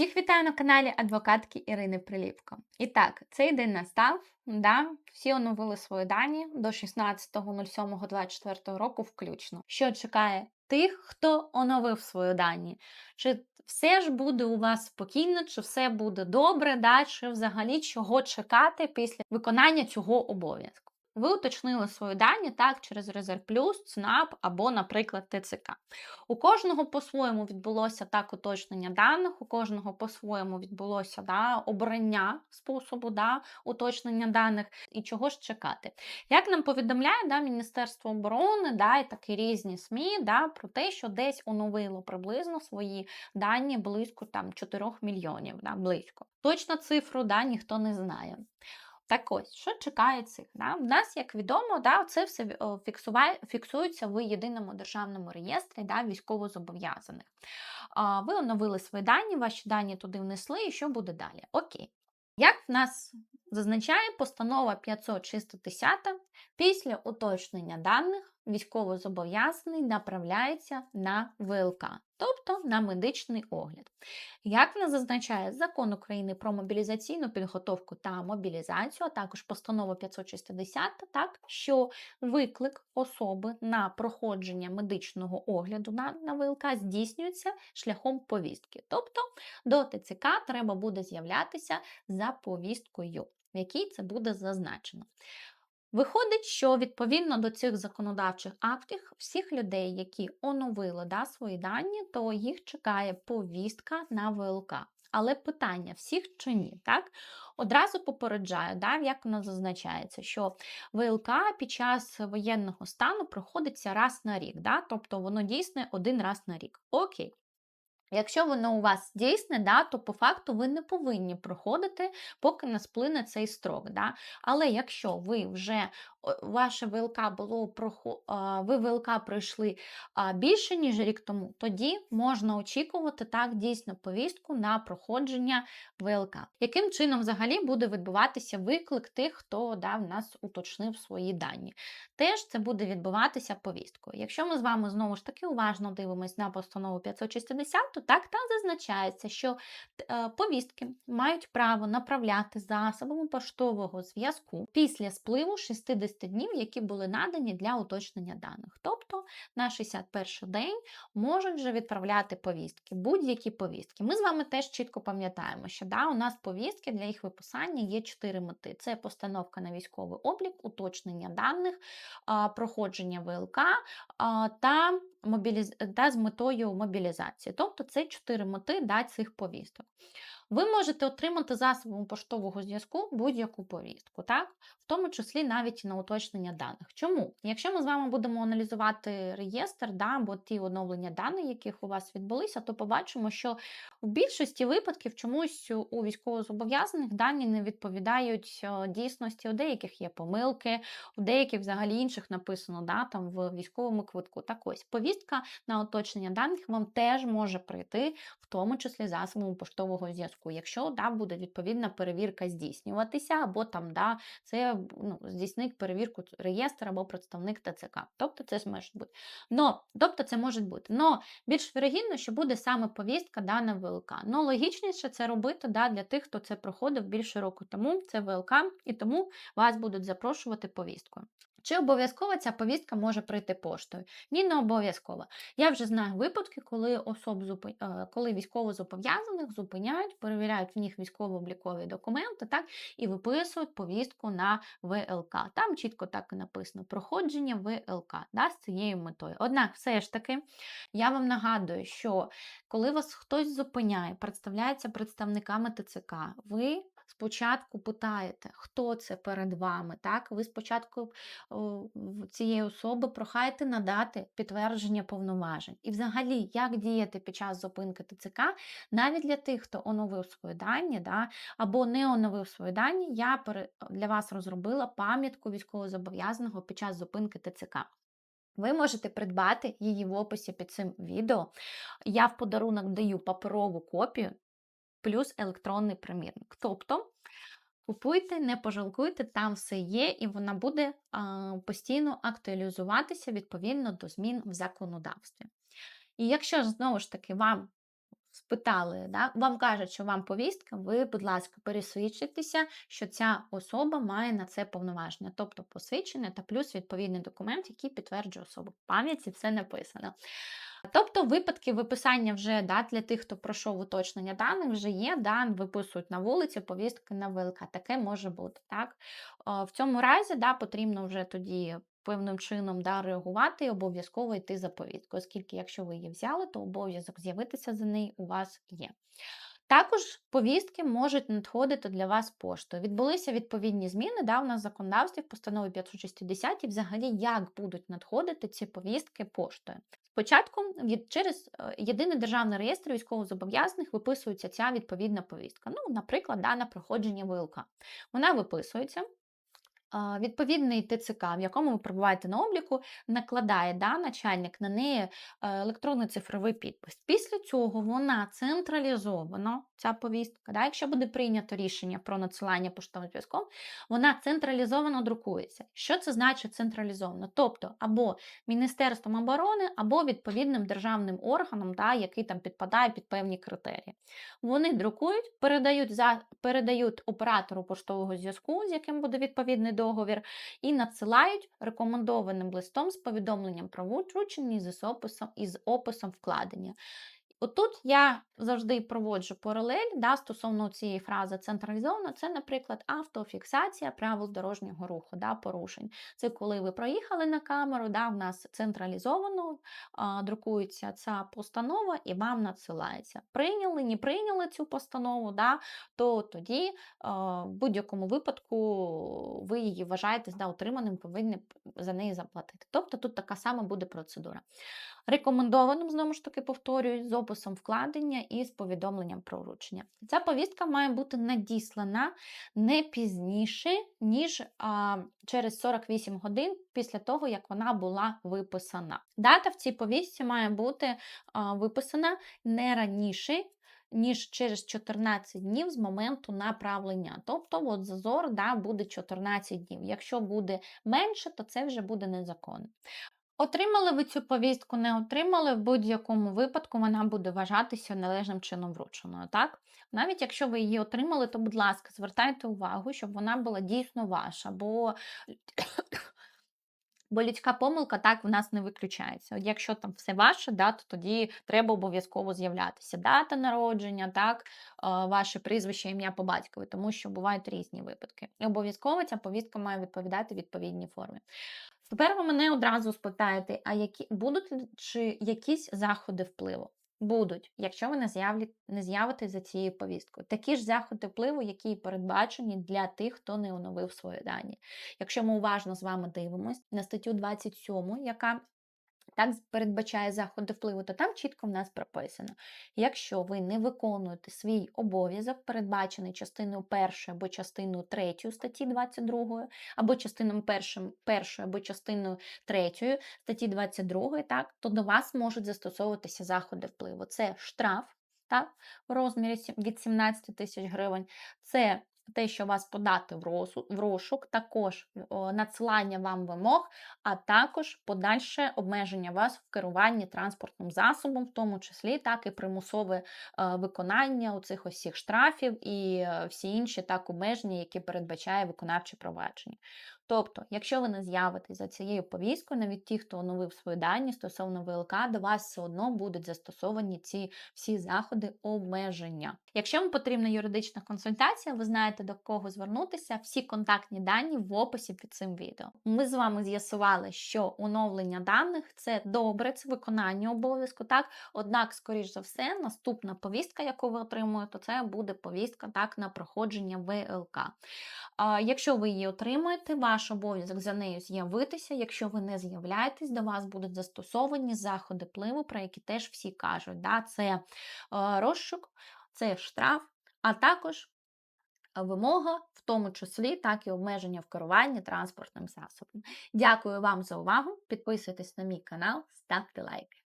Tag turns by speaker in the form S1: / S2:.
S1: Всіх вітаю на каналі адвокатки Ірини Приліпко. І так, цей день настав. Да? Всі оновили свої дані до 16.07.24 року включно. Що чекає тих, хто оновив свої дані? Чи все ж буде у вас спокійно, чи все буде добре, да? чи взагалі чого чекати після виконання цього обов'язку? Ви уточнили свої дані так через Резерв Плюс, ЦНАП або, наприклад, ТЦК. У кожного по-своєму відбулося так уточнення даних, у кожного по-своєму відбулося да, обрання способу да, уточнення даних і чого ж чекати. Як нам повідомляє да, Міністерство оборони да, і такі різні СМІ да, про те, що десь оновило приблизно свої дані близько там, 4 мільйонів. Да, близько. Точно цифру да, ніхто не знає. Так ось, що чекає цих? Да? У нас, як відомо, да, це все фіксується в єдиному державному реєстрі да, військовозобов'язаних. Ви оновили свої дані, ваші дані туди внесли, і що буде далі? Окей. Як в нас зазначає постанова 560, після уточнення даних військовозобов'язаний направляється на ВЛК, тобто на медичний огляд. Як вона зазначає закон України про мобілізаційну підготовку та мобілізацію, а також постанова 560, так що виклик особи на проходження медичного огляду на, на ВЛК здійснюється шляхом повістки. Тобто до ТЦК треба буде з'являтися за повісткою, в якій це буде зазначено. Виходить, що відповідно до цих законодавчих актів всіх людей, які оновили да, свої дані, то їх чекає повістка на ВЛК. Але питання всіх чи ні, так? Одразу попереджаю, да, як воно зазначається, що ВЛК під час воєнного стану проходиться раз на рік, да? тобто воно дійсне один раз на рік. Окей. Якщо воно у вас дійсне, да, то по факту ви не повинні проходити, поки не сплине цей строк. Да. Але якщо ви вже ваше ВЛК було ви ВЛК пройшли більше, ніж рік тому, тоді можна очікувати так дійсно повістку на проходження ВЛК. Яким чином взагалі буде відбуватися виклик тих, хто да, в нас уточнив свої дані? Теж це буде відбуватися повісткою. Якщо ми з вами знову ж таки уважно дивимося на постанову 560, то так там зазначається, що е, повістки мають право направляти засобами поштового зв'язку після спливу 60 60 днів, які були надані для уточнення даних. Тобто на 61 день можуть вже відправляти повістки, будь-які повістки. Ми з вами теж чітко пам'ятаємо, що да, у нас повістки для їх виписання є чотири мети: це постановка на військовий облік, уточнення даних, проходження ВЛК та мобіліз... та з метою мобілізації. Тобто це чотири мети да, цих повісток. Ви можете отримати засобом поштового зв'язку будь-яку повістку, так? в тому числі навіть на уточнення даних. Чому? Якщо ми з вами будемо аналізувати реєстр, да, або ті оновлення даних, яких у вас відбулися, то побачимо, що в більшості випадків чомусь у військовозобов'язаних дані не відповідають дійсності, у деяких є помилки, у деяких взагалі інших написано да, там в військовому квитку. Так ось повістка на уточнення даних вам теж може прийти, в тому числі засобом поштового зв'язку випадку, якщо да, буде відповідна перевірка здійснюватися, або там да, це ну, здійснить перевірку реєстр або представник ТЦК. Тобто це може бути. Но, тобто це може бути. Но більш вірогідно, що буде саме повістка да, ВЛК. Но логічніше це робити да, для тих, хто це проходив більше року тому, це ВЛК, і тому вас будуть запрошувати повісткою. Чи обов'язково ця повістка може прийти поштою? Ні, не обов'язково. Я вже знаю випадки, коли особ зупи... Е, коли військовозобов'язаних зупиняють, перевіряють в них військово-облікові документи, так, і виписують повістку на ВЛК. Там чітко так і написано: проходження ВЛК да, з цією метою. Однак, все ж таки, я вам нагадую, що коли вас хтось зупиняє, представляється представниками ТЦК, ви спочатку питаєте, хто це перед вами. так? Ви спочатку цієї особи прохаєте надати підтвердження повноважень. І взагалі, як діяти під час зупинки ТЦК, навіть для тих, хто оновив свої дані, да, або не оновив свої дані, я для вас розробила пам'ятку військовозобов'язаного під час зупинки ТЦК. Ви можете придбати її в описі під цим відео. Я в подарунок даю паперову копію плюс електронний примірник. Тобто купуйте, не пожалкуйте, там все є, і вона буде постійно актуалізуватися відповідно до змін в законодавстві. І якщо знову ж таки вам спитали, да, вам кажуть, що вам повістка, ви, будь ласка, пересвідчитеся, що ця особа має на це повноваження, тобто посвідчення та плюс відповідний документ, який підтверджує особу. В пам'яті все написано. Тобто випадки виписання вже да, для тих, хто пройшов уточнення даних, вже є, да, виписують на вулиці повістки на ВЛК. Таке може бути. Так? В цьому разі да, потрібно вже тоді певним чином да, реагувати і обов'язково йти за повісткою, оскільки, якщо ви її взяли, то обов'язок з'явитися за неї у вас є. Також повістки можуть надходити для вас поштою. Відбулися відповідні зміни да, у нас в законодавстві в постанові 560 і взагалі як будуть надходити ці повістки поштою. Спочатку через е, єдиний державний реєстр військовозобов'язаних виписується ця відповідна повістка. Ну, наприклад, да, на проходження ВЛК. Вона виписується. Відповідний ТЦК, в якому ви перебуваєте на обліку, накладає да, начальник на неї е, електронний цифровий підпис. Після цього вона централізовано, ця повістка. Да, якщо буде прийнято рішення про надсилання поштовим зв'язком, вона централізовано друкується. Що це значить централізовано? Тобто або Міністерством оборони, або відповідним державним органом, да, який там підпадає під певні критерії. Вони друкують, передають за передають оператору поштового зв'язку, з яким буде відповідний договір, і надсилають рекомендованим листом з повідомленням про вручення з описом, із описом вкладення. Отут я завжди проводжу паралель да, стосовно цієї фрази централізовано, це, наприклад, автофіксація правил дорожнього руху, да, порушень. Це коли ви проїхали на камеру, да, в нас централізовано а, друкується ця постанова і вам надсилається. Прийняли, не прийняли цю постанову, да, то тоді а, в будь-якому випадку ви її вважаєте да, отриманим, повинні за неї заплатити. Тобто тут така сама буде процедура. Рекомендованим, знову ж таки, повторюю, з описом вкладення і з повідомленням про вручення. Ця повістка має бути надіслана не пізніше, ніж а, через 48 годин після того, як вона була виписана. Дата в цій повістці має бути а, виписана не раніше. Ніж через 14 днів з моменту направлення. Тобто, от зазор да, буде 14 днів. Якщо буде менше, то це вже буде незаконно. Отримали ви цю повістку, не отримали, в будь-якому випадку вона буде вважатися належним чином врученою. Так? Навіть якщо ви її отримали, то, будь ласка, звертайте увагу, щоб вона була дійсно ваша, бо, бо людська помилка так в нас не виключається. От якщо там все ваше, да, то тоді треба обов'язково з'являтися. Дата народження, так, е, ваше прізвище, ім'я по батькові, тому що бувають різні випадки. І обов'язково ця повістка має відповідати відповідній формі. Тепер ви мене одразу спитаєте, а які будуть чи якісь заходи впливу? Будуть, якщо ви не з'явлі- не з'явитесь за цією повісткою. Такі ж заходи впливу, які передбачені для тих, хто не оновив свої дані. Якщо ми уважно з вами дивимось на статтю 27, яка так передбачає заходи впливу, то там чітко в нас прописано. Якщо ви не виконуєте свій обов'язок, передбачений частиною 1 або частиною 3 статті 22, або частиною 1, 1 або частиною 3 статті 22, так, то до вас можуть застосовуватися заходи впливу. Це штраф так, в розмірі від 17 тисяч гривень, це те, що вас подати в розшук, також надсилання вам вимог, а також подальше обмеження вас в керуванні транспортним засобом, в тому числі так і примусове е, виконання оцих цих усіх штрафів і е, всі інші так обмеження, які передбачає виконавче провадження. Тобто, якщо ви не з'явитесь за цією повісткою, навіть ті, хто оновив свої дані стосовно ВЛК, до вас все одно будуть застосовані ці всі заходи обмеження. Якщо вам потрібна юридична консультація, ви знаєте до кого звернутися. Всі контактні дані в описі під цим відео. Ми з вами з'ясували, що оновлення даних це добре, це виконання обов'язку, так однак, скоріш за все, наступна повістка, яку ви отримуєте, це буде повістка так на проходження ВЛК. А, Якщо ви її отримуєте, ваш обов'язок за нею з'явитися. Якщо ви не з'являєтесь, до вас будуть застосовані заходи впливу, про які теж всі кажуть. Да? Це е, розшук, це штраф, а також вимога, в тому числі, так і обмеження в керуванні транспортним засобом. Дякую вам за увагу. Підписуйтесь на мій канал, ставте лайки.